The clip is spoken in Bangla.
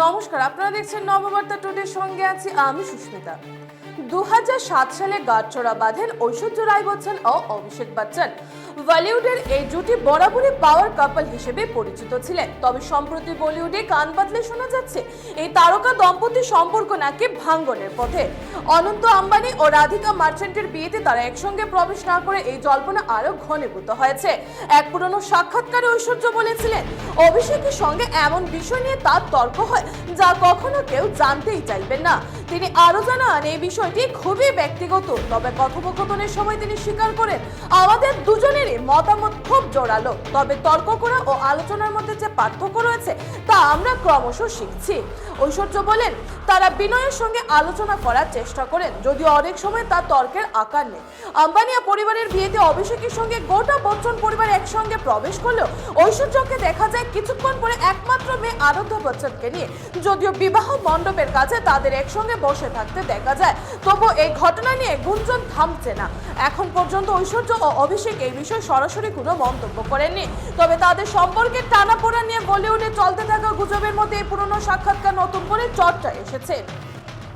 নমস্কার, আপনারা দেখছেন নববার্তা টুডের সঙ্গে আছি আমি সুস্মিতা। দু হাজার সাত সালে গাঁটচড়া বাঁধেন ঐশ্বর্য রায় বচ্চন ও অভিষেক বচ্চন। বলিউডের এই জুটি বরাবরই পাওয়ার কাপল হিসেবে পরিচিত ছিলেন। তবে সম্প্রতি বলিউডে কান পাতলে শোনা যাচ্ছে, এই তারকা দম্পতির সম্পর্ক নাকি ভাঙ্গনের পথে। অনন্ত আম্বানি ও রাধিকা মার্চেন্টের বিয়েতে তারা একসঙ্গে প্রবেশ না করে এই জল্পনা আরও ঘনীভূত হয়েছে। এক পুরনো সাক্ষাৎকারে ঐশ্বর্য বলেছিলেন, অভিষেকের সঙ্গে এমন বিষয় নিয়ে তার তর্ক হয় যা কখনো কেউ জানতেই চাইবেন না। তিনি আরও জানান, এই বিষয়টি খুবই ব্যক্তিগত, তবে কথোপকথনের সময় তিনি স্বীকার করেন, আমাদের দুজনেরই মতামত খুব জোরালো। তবে তর্ক করা ও আলোচনার মধ্যে যে পার্থক্য রয়েছে, তা আমরা ক্রমশ শিখছি। ঐশ্বর্য বলেন, তারা বিনয়ের সঙ্গে আলোচনা করার চেষ্টা করেন, যদিও অনেক সময় তা তর্কের আকার নেই। আম্বানিয়া পরিবারের বিয়েতে অভিষেকের সঙ্গে গোটা বচ্চন পরিবার একসঙ্গে প্রবেশ করলেও ঐশ্বর্যকে দেখা যায় কিছুক্ষণ পরে একমাত্র আরাধ্য বচ্চনকে নিয়ে। যদিও বিবাহ মণ্ডপের কাছে তাদের একসঙ্গে বসে থাকতে দেখা যায়, তবু এই ঘটনা নিয়ে গুঞ্জন থামছে না। এখন পর্যন্ত ঐশ্বর্য ও অভিষেক এই বিষয়ে সরাসরি কোনো মন্তব্য করেননি। তবে তাদের সম্পর্কের টানাপোড়া নিয়ে বলিউডে চলতে থাকা গুজবের মধ্যে এই পুরনো সাক্ষাৎকার নতুন করে চর্চা এসেছে।